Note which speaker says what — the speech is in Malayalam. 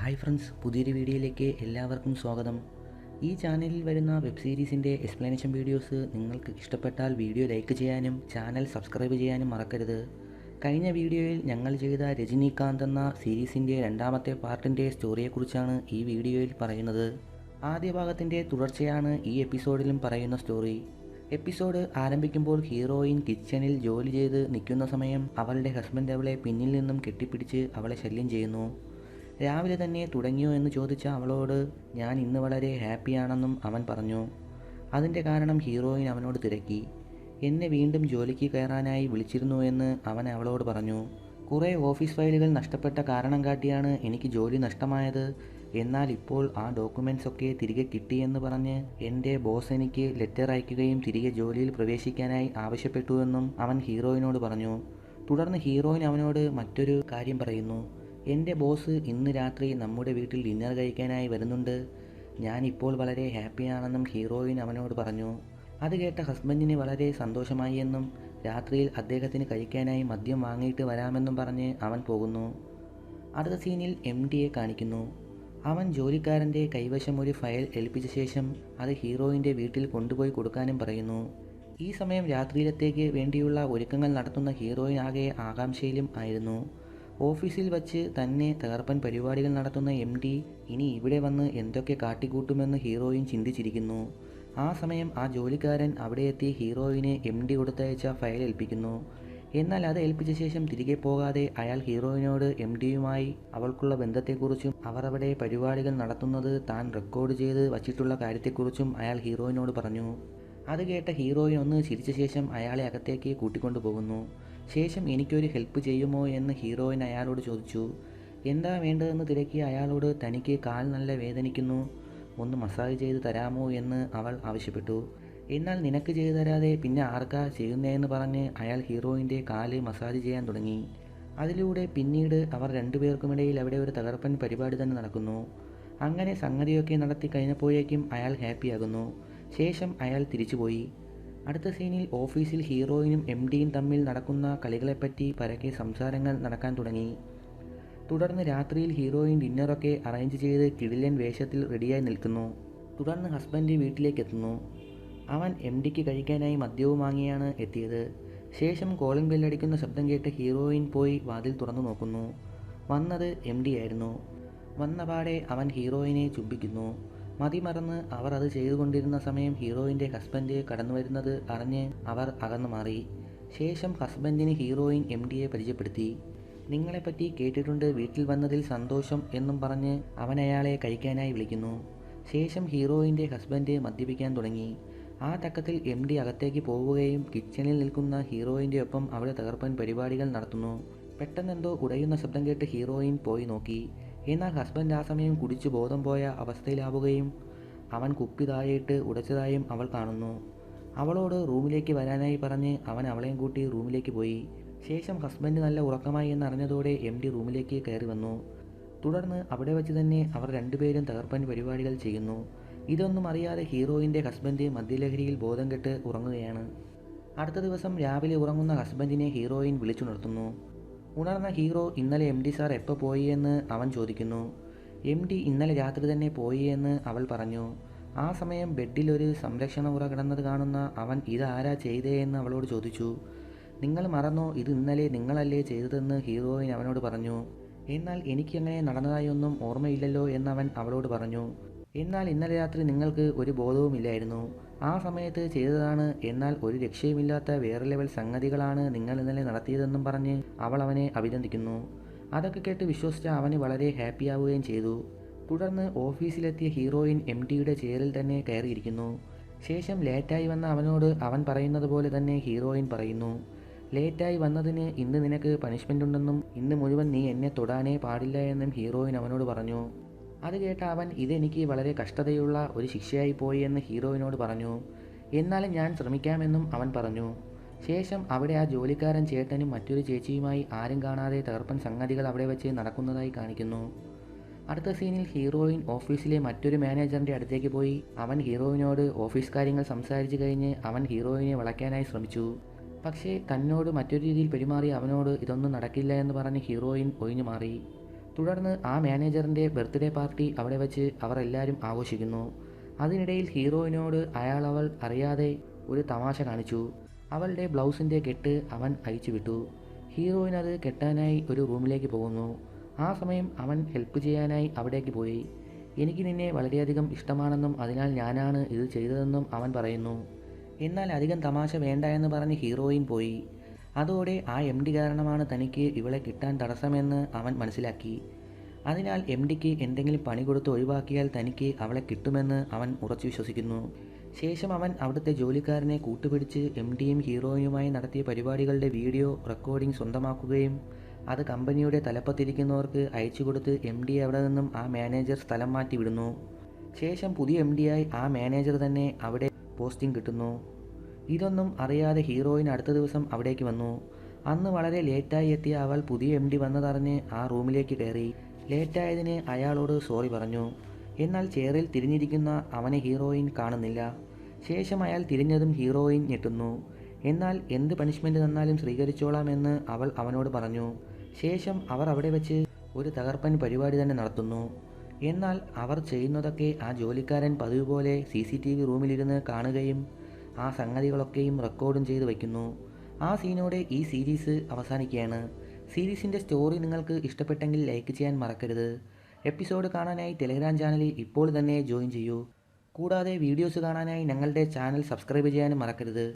Speaker 1: ഹായ് ഫ്രണ്ട്സ് പുതിയൊരു വീഡിയോയിലേക്ക് എല്ലാവർക്കും സ്വാഗതം. ഈ ചാനലിൽ വരുന്ന വെബ് സീരീസിന്റെ എക്സ്പ്ലനേഷൻ വീഡിയോസ് നിങ്ങൾക്ക് ഇഷ്ടപ്പെട്ടാൽ വീഡിയോ ലൈക്ക് ചെയ്യാനും ചാനൽ സബ്സ്ക്രൈബ് ചെയ്യാനും മറക്കരുത്. കഴിഞ്ഞ വീഡിയോയിൽ ഞങ്ങൾ ചെയ്ത രജനീകാന്ത് എന്ന സീരീസിന്റെ രണ്ടാമത്തെ പാർട്ടിന്റെ സ്റ്റോറിയെക്കുറിച്ചാണ് ഈ വീഡിയോയിൽ പറയുന്നത്. ആദ്യ ഭാഗത്തിന്റെ തുടർച്ചയാണ് ഈ എപ്പിസോഡിലും പറയുന്ന സ്റ്റോറി. എപ്പിസോഡ് ആരംഭിക്കുമ്പോൾ ഹീറോയിൻ കിച്ചണിൽ ജോലി ചെയ്ത് നിൽക്കുന്ന സമയം അവളുടെ ഹസ്ബൻഡ് അവളെ പിന്നിൽ നിന്നും കെട്ടിപ്പിടിച്ച് അവളെ ശല്യം ചെയ്യുന്നു. രാവിലെ തന്നെ തുടങ്ങിയോ എന്ന് ചോദിച്ച അവളോട് ഞാൻ ഇന്ന് വളരെ ഹാപ്പിയാണെന്നും അവൻ പറഞ്ഞു. അതിന്റെ കാരണം ഹീറോയിൻ അവനോട് തിരക്കി. എന്നെ വീണ്ടും ജോലിക്ക് കയറാനായി വിളിച്ചിരുന്നു എന്ന് അവൻ അവളോട് പറഞ്ഞു. കുറേ ഓഫീസ് ഫയലുകൾ നഷ്ടപ്പെട്ട കാരണം കാട്ടിയാണ് എനിക്ക് ജോലി നഷ്ടമായത്. എന്നാൽ ഇപ്പോൾ ആ ഡോക്യുമെന്റ്സ് ഒക്കെ തിരികെ കിട്ടിയെന്ന് പറഞ്ഞ് എന്റെ ബോസ് എനിക്ക് ലെറ്റർ അയക്കുകയും തിരികെ ജോലിയിൽ പ്രവേശിക്കാനായി ആവശ്യപ്പെട്ടുവെന്നും അവൻ ഹീറോയിനോട് പറഞ്ഞു. തുടർന്ന് ഹീറോയിൻ അവനോട് മറ്റൊരു കാര്യം പറയുന്നു. എന്റെ ബോസ് ഇന്ന് രാത്രി നമ്മുടെ വീട്ടിൽ ഡിന്നർ കഴിക്കാനായി വരുന്നുണ്ട്. ഞാനിപ്പോൾ വളരെ ഹാപ്പിയാണെന്നും ഹീറോയിൻ അവനോട് പറഞ്ഞു. അത് കേട്ട ഹസ്ബൻഡിന് വളരെ സന്തോഷമായി എന്നും രാത്രിയിൽ അദ്ദേഹത്തിന് കഴിക്കാനായി മദ്യം വാങ്ങിയിട്ട് വരാമെന്നും പറഞ്ഞ് അവൻ പോകുന്നു. അടുത്ത സീനിൽ എം ഡിയെ കാണിക്കുന്നു. അവൻ ജോലിക്കാരന്റെ കൈവശം ഒരു ഫയൽ ഏൽപ്പിച്ച ശേഷം അത് ഹീറോയിന്റെ വീട്ടിൽ കൊണ്ടുപോയി കൊടുക്കാനും പറയുന്നു. ഈ സമയം രാത്രിയിലത്തേക്ക് വേണ്ടിയുള്ള ഒരുക്കങ്ങൾ നടത്തുന്ന ഹീറോയിൻ ആകെ ആകാംക്ഷയിലും ആയിരുന്നു. ഓഫീസിൽ വച്ച് തന്നെ തകർപ്പൻ പരിപാടികൾ നടത്തുന്ന എം ഡി ഇനി ഇവിടെ വന്ന് എന്തൊക്കെ കാട്ടിക്കൂട്ടുമെന്ന് ഹീറോയിൻ ചിന്തിച്ചിരിക്കുന്നു. ആ സമയം ആ ജോലിക്കാരൻ അവിടെ എത്തി ഹീറോയിനെ എം ഡി കൊടുത്തയച്ച ഫയൽ ഏൽപ്പിക്കുന്നു. എന്നാൽ അത് ഏൽപ്പിച്ച ശേഷം തിരികെ പോകാതെ അയാൾ ഹീറോയിനോട് എം ഡിയുമായി അവൾക്കുള്ള ബന്ധത്തെക്കുറിച്ചും അവർ അവിടെ പരിപാടികൾ നടത്തുന്നത് താൻ റെക്കോർഡ് ചെയ്ത് വച്ചിട്ടുള്ള കാര്യത്തെക്കുറിച്ചും അയാൾ ഹീറോയിനോട് പറഞ്ഞു. അത് കേട്ട ഹീറോയിൻ ഒന്ന് ചിരിച്ച ശേഷം അയാളെ അകത്തേക്ക് കൂട്ടിക്കൊണ്ടു പോകുന്നു ശേഷം എനിക്കൊരു ഹെൽപ്പ് ചെയ്യുമോ എന്ന് ഹീറോയിൻ അയാളോട് ചോദിച്ചു. എന്താ വേണ്ടതെന്ന് തിരക്കി അയാളോട് തനിക്ക് കാൽ നല്ല വേദനിക്കുന്നു. ഒന്ന് മസാജ് ചെയ്ത് തരാമോ എന്ന് അവൾ ആവശ്യപ്പെട്ടു. എന്നാൽ നിനക്ക് ചെയ്തു തരാതെ പിന്നെ ആർക്കാ ചെയ്യുന്നതെന്ന് പറഞ്ഞ് അയാൾ ഹീറോയിന്റെ കാൽ മസാജ് ചെയ്യാൻ തുടങ്ങി. അതിലൂടെ പിന്നീട് അവർ രണ്ടുപേർക്കുമിടയിൽ അവിടെ ഒരു തകർപ്പൻ പരിപാടി തന്നെ നടക്കുന്നു. അങ്ങനെ സംഗതിയൊക്കെ നടത്തി കഴിഞ്ഞപ്പോഴേക്കും അയാൾ ഹാപ്പിയാകുന്നു ശേഷം അയാൾ തിരിച്ചുപോയി. അടുത്ത സീനിൽ ഓഫീസിൽ ഹീറോയിനും എം ഡിയും തമ്മിൽ നടക്കുന്ന കളികളെപ്പറ്റി പരക്കെ സംസാരങ്ങൾ നടക്കാൻ തുടങ്ങി. തുടർന്ന് രാത്രിയിൽ ഹീറോയിൻ ഡിന്നറൊക്കെ അറേഞ്ച് ചെയ്ത് കിടിലൻ വേഷത്തിൽ റെഡിയായി നിൽക്കുന്നു. തുടർന്ന് ഹസ്ബൻഡ് വീട്ടിലേക്ക് എത്തുന്നു അവൻ എം ഡിക്ക് കഴിക്കാനായി മദ്യവും വാങ്ങിയാണ് എത്തിയത്. ശേഷം കോളിംഗ് ബെല്ലടിക്കുന്ന ശബ്ദം കേട്ട് ഹീറോയിൻ പോയി വാതിൽ തുറന്നു നോക്കുന്നു. വന്നത് എം ഡി ആയിരുന്നു വന്നപാടെ അവൻ ഹീറോയിനെ ചുംബിക്കുന്നു. മതിമറന്ന് അവർ അത് ചെയ്തുകൊണ്ടിരുന്ന സമയം ഹീറോയിന്റെ ഹസ്ബൻഡ് കടന്നു വരുന്നത് അറിഞ്ഞ് അവർ അകന്നു മാറി. ശേഷം ഹസ്ബൻഡിന് ഹീറോയിൻ എം ഡിയെ പരിചയപ്പെടുത്തി. നിങ്ങളെപ്പറ്റി കേട്ടിട്ടുണ്ട് വീട്ടിൽ വന്നതിൽ സന്തോഷം എന്നും പറഞ്ഞ് അവൻ അയാളെ കഴിക്കാനായി വിളിക്കുന്നു. ശേഷം ഹീറോയിന്റെ ഹസ്ബൻഡ് മദ്യപിക്കാൻ തുടങ്ങി. ആ തക്കത്തിൽ എം ഡി അകത്തേക്ക് പോവുകയും കിച്ചണിൽ നിൽക്കുന്ന ഹീറോയിന്റെ ഒപ്പം അവിടെ തകർപ്പൻ പരിപാടികൾ നടത്തുന്നു. പെട്ടെന്നെന്തോ ഉടയുന്ന ശബ്ദം കേട്ട് ഹീറോയിൻ പോയി നോക്കി. എന്നാൽ ഹസ്ബൻഡ് ആ സമയം കുടിച്ച് ബോധം പോയ അവസ്ഥയിലാവുകയും അവൻ കുപ്പി താഴെയിട്ട് ഉടച്ചതായും അവൾ കാണുന്നു. അവളോട് റൂമിലേക്ക് വരാനായി പറഞ്ഞ് അവൻ അവളെയും കൂട്ടി റൂമിലേക്ക് പോയി. ശേഷം ഹസ്ബൻഡ് നല്ല ഉറക്കമായി എന്നറിഞ്ഞതോടെ എം ഡി റൂമിലേക്ക് കയറി വന്നു. തുടർന്ന് അവിടെ വെച്ച് തന്നെ അവർ രണ്ടുപേരും തകർപ്പൻ പരിപാടികൾ ചെയ്യുന്നു. ഇതൊന്നും അറിയാതെ ഹീറോയിന്റെ ഹസ്ബൻഡ് മദ്യലഹരിയിൽ ബോധം കെട്ട് ഉറങ്ങുകയാണ്. അടുത്ത ദിവസം രാവിലെ ഉറങ്ങുന്ന ഹസ്ബൻഡിനെ ഹീറോയിൻ വിളിച്ചുണർത്തുന്നു. ഉണർന്ന ഹീറോ ഇന്നലെ എം ഡി സാർ എപ്പോൾ പോയി എന്ന് അവൻ ചോദിക്കുന്നു. എം ഡി ഇന്നലെ രാത്രി തന്നെ പോയി എന്ന് അവൾ പറഞ്ഞു. ആ സമയം ബെഡിൽ ഒരു സംരക്ഷണ ഉറ കിടന്നത് കാണുന്ന അവൻ ഇതാരാ ചെയ്തേ എന്ന് അവളോട് ചോദിച്ചു. നിങ്ങൾ മറന്നോ? ഇത് ഇന്നലെ നിങ്ങളല്ലേ ചെയ്തതെന്ന് ഹീറോയിൻ അവനോട് പറഞ്ഞു. എന്നാൽ എനിക്കങ്ങനെ നടന്നതായൊന്നും ഓർമ്മയില്ലല്ലോ എന്നവൻ അവളോട് പറഞ്ഞു. എന്നാൽ ഇന്നലെ രാത്രി നിങ്ങൾക്ക് ഒരു ബോധവുമില്ലായിരുന്നു. ആ സമയത്ത് ചെയ്തതാണ്. എന്നാൽ ഒരു രക്ഷയുമില്ലാത്ത വേറെ ലെവൽ സംഗതികളാണ് നിങ്ങൾ ഇന്നലെ നടത്തിയതെന്നും പറഞ്ഞ് അവൾ അവനെ അഭിനന്ദിക്കുന്നു. അതൊക്കെ കേട്ട് വിശ്വസിച്ച അവന് വളരെ ഹാപ്പിയാവുകയും ചെയ്തു. തുടർന്ന് ഓഫീസിലെത്തിയ ഹീറോയിൻ എം ഡിയുടെ ചെയറിൽ തന്നെ കയറിയിരിക്കുന്നു. ശേഷം ലേറ്റായി വന്ന അവനോട് അവൻ പറയുന്നത് പോലെ തന്നെ ഹീറോയിൻ പറയുന്നു. ലേറ്റായി വന്നതിന് ഇന്ന് നിനക്ക് പണിഷ്മെന്റ് ഉണ്ടെന്നും ഇന്ന് മുഴുവൻ നീ എന്നെ തൊടാനേ പാടില്ല എന്നും ഹീറോയിൻ അവനോട് പറഞ്ഞു. അത് കേട്ട അവൻ ഇതെനിക്ക് വളരെ കഷ്ടതയുള്ള ഒരു ശിക്ഷയായി പോയി എന്ന് ഹീറോയിനോട് പറഞ്ഞു. എന്നാലും ഞാൻ ശ്രമിക്കാമെന്നും അവൻ പറഞ്ഞു. ശേഷം അവിടെ ആ ജോലിക്കാരൻ ചേട്ടനും മറ്റൊരു ചേച്ചിയുമായി ആരും കാണാതെ തകർപ്പൻ സംഗതികൾ അവിടെ വെച്ച് നടക്കുന്നതായി കാണിക്കുന്നു. അടുത്ത സീനിൽ ഹീറോയിൻ ഓഫീസിലെ മറ്റൊരു മാനേജറിന്റെ അടുത്തേക്ക് പോയി. അവൻ ഹീറോയിനോട് ഓഫീസ് കാര്യങ്ങൾ സംസാരിച്ചു കഴിഞ്ഞ് അവൻ ഹീറോയിനെ വളയ്ക്കാനായി ശ്രമിച്ചു. പക്ഷേ തന്നോട് മറ്റൊരു രീതിയിൽ പെരുമാറി അവനോട് ഇതൊന്നും നടക്കില്ല എന്ന് പറഞ്ഞ് ഹീറോയിൻ ഒഴിഞ്ഞു മാറി. തുടർന്ന് ആ മാനേജറിന്റെ ബർത്ത്ഡേ പാർട്ടി അവിടെ വെച്ച് അവർ എല്ലാവരും ആഘോഷിക്കുന്നു. അതിനിടയിൽ ഹീറോയിനോട് അയാൾ അവൾ അറിയാതെ ഒരു തമാശ കാണിച്ചു. അവളുടെ ബ്ലൗസിന്റെ കെട്ട് അവൻ അഴിച്ചു വിട്ടു. ഹീറോയിൻ അത് കെട്ടാനായി ഒരു റൂമിലേക്ക് പോകുന്നു. ആ സമയം അവൻ ഹെൽപ്പ് ചെയ്യാനായി അവിടേക്ക് പോയി. എനിക്ക് നിന്നെ വളരെയധികം ഇഷ്ടമാണെന്നും അതിനാൽ ഞാനാണ് ഇത് ചെയ്തതെന്നും അവൻ പറയുന്നു. എന്നാൽ അധികം തമാശ വേണ്ട എന്ന് പറഞ്ഞ് ഹീറോയിൻ പോയി. അതോടെ ആ എം ഡി കാരണമാണ് തനിക്ക് ഇവളെ കിട്ടാൻ തടസ്സമെന്ന് അവൻ മനസ്സിലാക്കി. അതിനാൽ എം ഡിക്ക് എന്തെങ്കിലും പണി കൊടുത്ത് ഒഴിവാക്കിയാൽ തനിക്ക് അവളെ കിട്ടുമെന്ന് അവൻ ഉറച്ചു വിശ്വസിക്കുന്നു. ശേഷം അവൻ അവിടുത്തെ ജോലിക്കാരനെ കൂട്ടുപിടിച്ച് എം ഡിയും ഹീറോയിനുമായി നടത്തിയ പരിപാടികളുടെ വീഡിയോ റെക്കോർഡിംഗ് സ്വന്തമാക്കുകയും അത് കമ്പനിയുടെ തലപ്പത്തിരിക്കുന്നവർക്ക് അയച്ചു കൊടുത്ത് എം ഡി അവിടെ നിന്നും ആ മാനേജർ സ്ഥലം മാറ്റി വിടുന്നു ശേഷം പുതിയ എം ഡിയായി ആ മാനേജർ തന്നെ അവിടെ പോസ്റ്റിംഗ് കിട്ടുന്നു. ഇതൊന്നും അറിയാതെ ഹീറോയിൻ അടുത്ത ദിവസം അവിടേക്ക് വന്നു. അന്ന് വളരെ ലേറ്റായി എത്തിയ അവൾ പുതിയ എം ഡി വന്നതറിഞ്ഞ് ആ റൂമിലേക്ക് കയറി. ലേറ്റായതിന് അയാളോട് സോറി പറഞ്ഞു. എന്നാൽ ചെയറിൽ തിരിഞ്ഞിരിക്കുന്ന അവനെ ഹീറോയിൻ കാണുന്നില്ല. ശേഷം അയാൾ തിരിഞ്ഞതും ഹീറോയിൻ ഞെട്ടുന്നു. എന്നാൽ എന്ത് പണിഷ്മെന്റ് തന്നാലും സ്വീകരിച്ചോളാമെന്ന് അവൾ അവനോട് പറഞ്ഞു. ശേഷം അവർ അവിടെ വെച്ച് ഒരു തകർപ്പൻ പരിപാടി തന്നെ നടത്തുന്നു. എന്നാൽ അവർ ചെയ്യുന്നതൊക്കെ ആ ജോലിക്കാരൻ പതിവ് പോലെ സി സി ടി വി റൂമിലിരുന്ന് കാണുകയും ആ സംഗതികളൊക്കെയും റെക്കോർഡും ചെയ്ത് വയ്ക്കുന്നു. ആ സീനോടെ ഈ സീരീസ് അവസാനിക്കുകയാണ്. സീരീസിന്റെ സ്റ്റോറി നിങ്ങൾക്ക് ഇഷ്ടപ്പെട്ടെങ്കിൽ ലൈക്ക് ചെയ്യാൻ മറക്കരുത്. എപ്പിസോഡ് കാണാനായി ടെലിഗ്രാം ചാനലിൽ ഇപ്പോൾ തന്നെ ജോയിൻ ചെയ്യൂ. കൂടാതെ വീഡിയോസ് കാണാനായി ഞങ്ങളുടെ ചാനൽ സബ്സ്ക്രൈബ് ചെയ്യാനും മറക്കരുത്.